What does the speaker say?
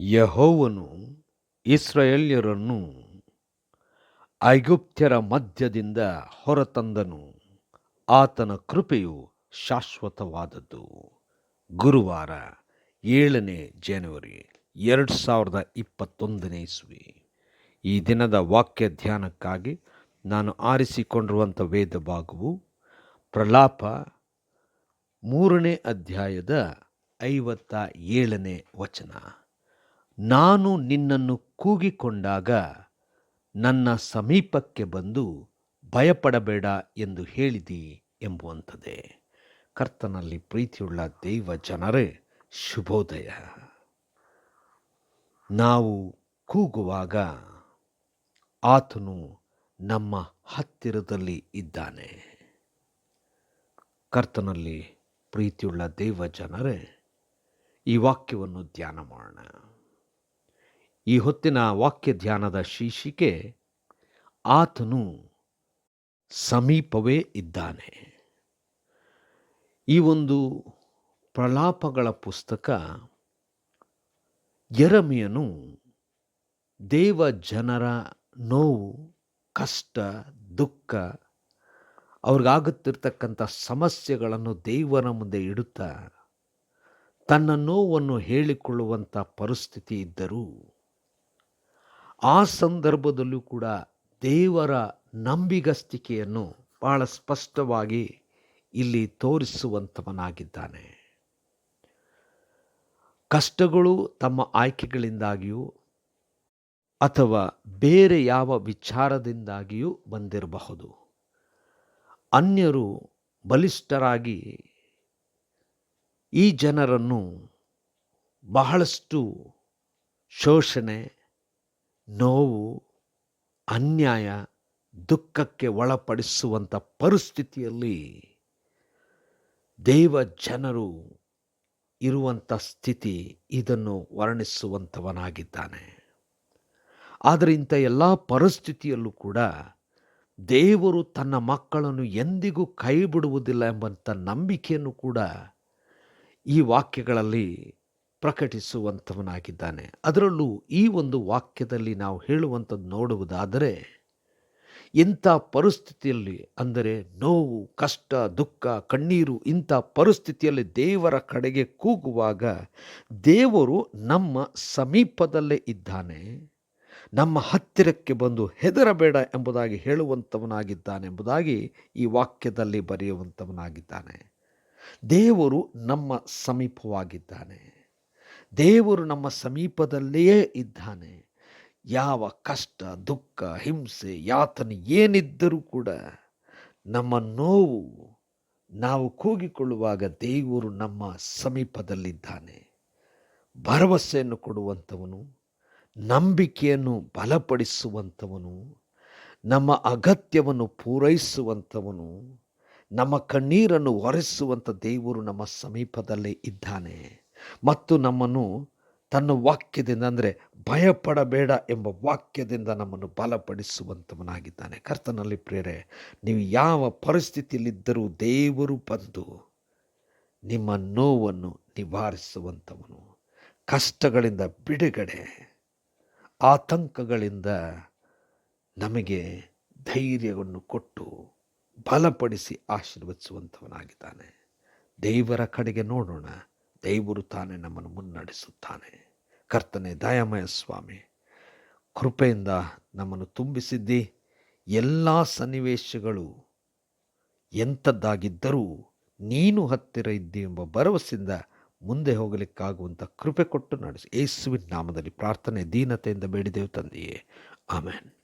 ಯೆಹೋವನು ಇಸ್ರಾಯೇಲ್ಯರನ್ನು ಐಗುಪ್ತ್ಯರ ಮಧ್ಯದಿಂದ ಹೊರತಂದನು. ಆತನ ಕೃಪೆಯು ಶಾಶ್ವತವಾದದ್ದು. ಗುರುವಾರ ಏಳನೇ ಜನವರಿ ಎರಡು ಸಾವಿರದ ಇಪ್ಪತ್ತೊಂದನೇ ಇಸ್ವಿ. ಈ ದಿನದ ವಾಕ್ಯ ಧ್ಯಾನಕ್ಕಾಗಿ ನಾನು ಆರಿಸಿಕೊಂಡಿರುವಂಥ ವೇದ ಭಾಗವು ಪ್ರಲಾಪ ಮೂರನೇ ಅಧ್ಯಾಯದ ಐವತ್ತ ಏಳನೇ ವಚನ. ನಾನು ನಿನ್ನನ್ನು ಕೂಗಿಕೊಂಡಾಗ ನನ್ನ ಸಮೀಪಕ್ಕೆ ಬಂದು ಭಯಪಡಬೇಡ ಎಂದು ಹೇಳಿದಿ ಎಂಬುವಂಥದ್ದೇ. ಕರ್ತನಲ್ಲಿ ಪ್ರೀತಿಯುಳ್ಳ ದೈವ ಜನರೇ, ಶುಭೋದಯ. ನಾವು ಕೂಗುವಾಗ ಆತನು ನಮ್ಮ ಹತ್ತಿರದಲ್ಲಿ ಇದ್ದಾನೆ. ಕರ್ತನಲ್ಲಿ ಪ್ರೀತಿಯುಳ್ಳ ದೇವ ಜನರೇ, ಈ ವಾಕ್ಯವನ್ನು ಧ್ಯಾನ ಮಾಡೋಣ. ಈ ಹೊತ್ತಿನ ವಾಕ್ಯ ಧ್ಯಾನದ ಶೀರ್ಷಿಕೆ, ಆತನು ಸಮೀಪವೇ ಇದ್ದಾನೆ. ಈ ಒಂದು ಪ್ರಲಾಪಗಳ ಪುಸ್ತಕ ಎರಮಿಯನು ದೇವ ಜನರ ನೋವು, ಕಷ್ಟ, ದುಃಖ, ಅವ್ರಿಗಾಗುತ್ತಿರ್ತಕ್ಕಂಥ ಸಮಸ್ಯೆಗಳನ್ನು ದೇವರ ಮುಂದೆ ಇಡುತ್ತಾ ತನ್ನ ನೋವನ್ನು ಹೇಳಿಕೊಳ್ಳುವಂಥ ಪರಿಸ್ಥಿತಿ ಇದ್ದರೂ ಆ ಸಂದರ್ಭದಲ್ಲೂ ಕೂಡ ದೇವರ ನಂಬಿಗಸ್ತಿಕೆಯನ್ನು ಬಹಳ ಸ್ಪಷ್ಟವಾಗಿ ಇಲ್ಲಿ ತೋರಿಸುವಂಥವನಾಗಿದ್ದಾನೆ. ಕಷ್ಟಗಳು ತಮ್ಮ ಆಯ್ಕೆಗಳಿಂದಾಗಿಯೂ ಅಥವಾ ಬೇರೆ ಯಾವ ವಿಚಾರದಿಂದಾಗಿಯೂ ಬಂದಿರಬಹುದು. ಅನ್ಯರು ಬಲಿಷ್ಠರಾಗಿ ಈ ಜನರನ್ನು ಬಹಳಷ್ಟು ಶೋಷಣೆ ನೋವು, ಅನ್ಯಾಯ, ದುಃಖಕ್ಕೆ ಒಳಪಡಿಸುವಂಥ ಪರಿಸ್ಥಿತಿಯಲ್ಲಿ ದೇವ ಜನರು ಇರುವಂಥ ಸ್ಥಿತಿ ಇದನ್ನು ವರ್ಣಿಸುವಂಥವನಾಗಿದ್ದಾನೆ ಆದರೆ ಇಂಥ ಎಲ್ಲ ಪರಿಸ್ಥಿತಿಯಲ್ಲೂ ಕೂಡ ದೇವರು ತನ್ನ ಮಕ್ಕಳನ್ನು ಎಂದಿಗೂ ಕೈ ಬಿಡುವುದಿಲ್ಲ ಎಂಬಂಥ ನಂಬಿಕೆಯನ್ನು ಕೂಡ ಈ ವಾಕ್ಯಗಳಲ್ಲಿ ಪ್ರಕಟಿಸುವಂಥವನಾಗಿದ್ದಾನೆ. ಅದರಲ್ಲೂ ಈ ಒಂದು ವಾಕ್ಯದಲ್ಲಿ ನಾವು ಹೇಳುವಂಥದ್ದು ನೋಡುವುದಾದರೆ, ಇಂಥ ಪರಿಸ್ಥಿತಿಯಲ್ಲಿ ಅಂದರೆ ನೋವು, ಕಷ್ಟ, ದುಃಖ, ಕಣ್ಣೀರು ಇಂಥ ಪರಿಸ್ಥಿತಿಯಲ್ಲಿ ದೇವರ ಕಡೆಗೆ ಕೂಗುವಾಗ ದೇವರು ನಮ್ಮ ಸಮೀಪದಲ್ಲೇ ಇದ್ದಾನೆ. ನಮ್ಮ ಹತ್ತಿರಕ್ಕೆ ಬಂದು ಹೆದರಬೇಡ ಎಂಬುದಾಗಿ ಹೇಳುವಂಥವನಾಗಿದ್ದಾನೆ ಎಂಬುದಾಗಿ ಈ ವಾಕ್ಯದಲ್ಲಿ ಬರೆಯುವಂಥವನಾಗಿದ್ದಾನೆ. ದೇವರು ನಮ್ಮ ಸಮೀಪವಾಗಿದ್ದಾನೆ. ದೇವರು ನಮ್ಮ ಸಮೀಪದಲ್ಲಿಯೇ ಇದ್ದಾನೆ. ಯಾವ ಕಷ್ಟ, ದುಃಖ, ಹಿಂಸೆ, ಯಾತನೆ ಏನಿದ್ದರೂ ಕೂಡ ನಮ್ಮ ನೋವು ನಾವು ಕೂಗಿಕೊಳ್ಳುವಾಗ ದೇವರು ನಮ್ಮ ಸಮೀಪದಲ್ಲಿದ್ದಾನೆ. ಭರವಸೆಯನ್ನು ಕೊಡುವಂಥವನು, ನಂಬಿಕೆಯನ್ನು ಬಲಪಡಿಸುವಂಥವನು, ನಮ್ಮ ಅಗತ್ಯವನ್ನು ಪೂರೈಸುವಂಥವನು, ನಮ್ಮ ಕಣ್ಣೀರನ್ನು ಒರೆಸುವಂಥ ದೇವರು ನಮ್ಮ ಸಮೀಪದಲ್ಲೇ ಇದ್ದಾನೆ. ಮತ್ತು ನಮ್ಮನ್ನು ತನ್ನ ವಾಕ್ಯದಿಂದ, ಅಂದರೆ ಭಯಪಡಬೇಡ ಎಂಬ ವಾಕ್ಯದಿಂದ ನಮ್ಮನ್ನು ಬಲಪಡಿಸುವಂಥವನಾಗಿದ್ದಾನೆ ಕರ್ತನಲ್ಲಿ ಪ್ರೇರೆ ನೀವು ಯಾವ ಪರಿಸ್ಥಿತಿಯಲ್ಲಿದ್ದರೂ ದೇವರು ಬಂದು ನಿಮ್ಮ ನೋವನ್ನು ನಿವಾರಿಸುವಂಥವನು ಕಷ್ಟಗಳಿಂದ ಬಿಡುಗಡೆ, ಆತಂಕಗಳಿಂದ ನಮಗೆ ಧೈರ್ಯವನ್ನು ಕೊಟ್ಟು ಬಲಪಡಿಸಿ ಆಶೀರ್ವದಿಸುವಂಥವನಾಗಿದ್ದಾನೆ ದೇವರ ಕಡೆಗೆ ನೋಡೋಣ. ದೇವರು ತಾನೇ ನಮ್ಮನ್ನು ಮುನ್ನಡೆಸುತ್ತಾನೆ. ಕರ್ತನೆ ದಯಾಮಯ ಸ್ವಾಮಿ, ಕೃಪೆಯಿಂದ ನಮ್ಮನ್ನು ತುಂಬಿಸಿದ್ದಿ. ಎಲ್ಲ ಸನ್ನಿವೇಶಗಳು ಎಂಥದ್ದಾಗಿದ್ದರೂ ನೀನು ಹತ್ತಿರ ಇದ್ದಿ ಎಂಬ ಭರವಸೆಯಿಂದ ಮುಂದೆ ಹೋಗಲಿಕ್ಕಾಗುವಂಥ ಕೃಪೆ ಕೊಟ್ಟು ನಡೆಸಿ. ಯೇಸುವಿನ ನಾಮದಲ್ಲಿ ಪ್ರಾರ್ಥನೆ, ದೀನತೆಯಿಂದ ಬೇಡಿದೆವು ತಂದೆಯೇ. ಆಮೇನ್.